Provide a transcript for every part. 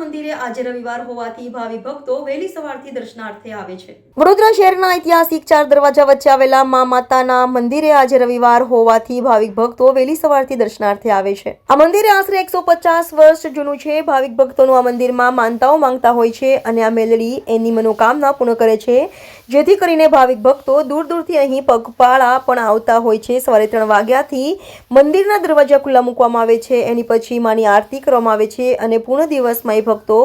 મંદિરે આજે રવિવાર હોવાથી ભાવિ ભક્તો વહેલી સવારથી દર્શનાર્થે આવે છે. વડોદરા શહેરના ઐતિહાસિક ચાર દરવાજા વચ્ચે આવેલા મા માતાના મંદિરે આજે રવિવાર હોવાથી ભાવિક ભક્તો વહેલી સવારથી દર્શનાર્થે આવે છે. આ મંદિરે આશરે એકસો પચાસ વર્ષ જૂનું છે. ભાવિક ભક્તોનું આ મંદિરમાં માનતાઓ માંગતા હોય છે અને આ મેલડી એની મનોકામના પૂર્ણ કરે છે. જેથી કરીને ભાવિક ભક્તો દૂર દૂરથી અહીં પગપાળા પણ આવતા હોય છે. સવારે ત્રણ વાગ્યાથી મંદિરના દરવાજા ખુલ્લા મૂકવામાં આવે છે. એની પછી માની આરતી કરવામાં આવે છે અને પૂર્ણ દિવસમાં એ ભક્તો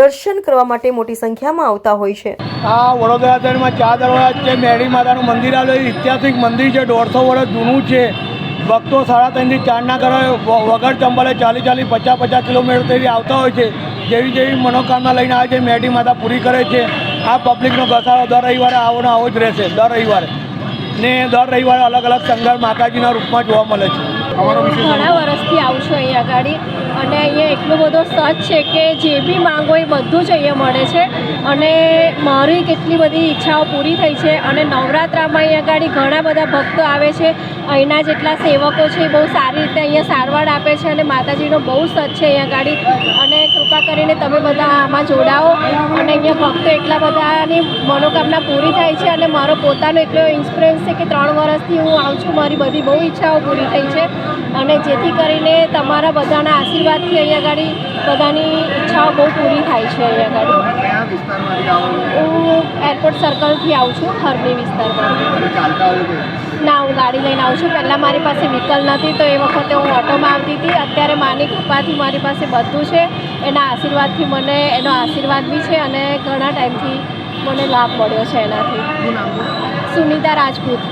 દર્શન કરવા માટે મોટી સંખ્યામાં આવતા હોય છે. આ વડોદરા શહેરમાં ચાર દરવાજા છે. મેરી માતાનું મંદિર આવેલું ઐતિહાસિક મંદિર છે. દોઢસો વર્ષ જૂનું છે. ભક્તો સાડા ત્રણથી ચારના કરે વગર ચંબલે ચાલી ચાલી પચાસ પચાસ કિલોમીટર સુધી આવતા હોય છે. જેવી જેવી મનોકામના લઈને આવે છે મેરી માતા પૂરી કરે છે. આ પબ્લિકનો ઘસારો દર રવિવારે આવો ને આવો જ રહેશે દર રવિવારે. ને દર રવિવારે અલગ અલગ સંઘર્ષ માતાજીના રૂપમાં જોવા મળે છે. ઘણા વર્ષથી આવું છું અહીંયા આગળ અને અહીંયા એટલો બધો સચ છે કે જે બી માંગો એ બધું જ અહીંયા મળે છે. અને મારી કેટલી બધી ઈચ્છાઓ પૂરી થઈ છે અને નવરાત્રામાં અહીંયા આગળ ઘણા બધા ભક્તો આવે છે. અહીંના જેટલા સેવકો છે એ બહુ સારી રીતે અહીંયા સારવાર આપે છે અને માતાજીનો બહુ સચ છે અહીંયા આગળ અને કૃપા કરીને તમે બધા આમાં જોડાઓ. અને અહીંયા ભક્તો એટલા બધાની મનોકામના પૂરી થાય છે અને મારો પોતાનો એટલો ઇન્સ્પિરન્સ છે કે ત્રણ વર્ષથી હું આવું છું, મારી બધી બહુ ઈચ્છાઓ પૂરી થઈ છે. અને જેથી કરીને તમારા બધાના આશીર્વાદથી અહીંયા આગળ બધાની ઈચ્છાઓ બહુ પૂરી થાય છે અહીંયા આગળ. હું એરપોર્ટ સર્કલથી આવું છું હરણી વિસ્તારમાં. ના હું ગાડી લઈને આવું છું. પહેલાં મારી પાસે વ્હીકલ નથી તો એ વખતે હું ઓટોમાં આવતી હતી. અત્યારે માની કૃપાથી મારી પાસે બધું છે. એના આશીર્વાદથી મને એનો આશીર્વાદ બી છે અને ઘણા ટાઈમથી મને લાભ મળ્યો છે એનાથી. સુનિતા રાજપૂત.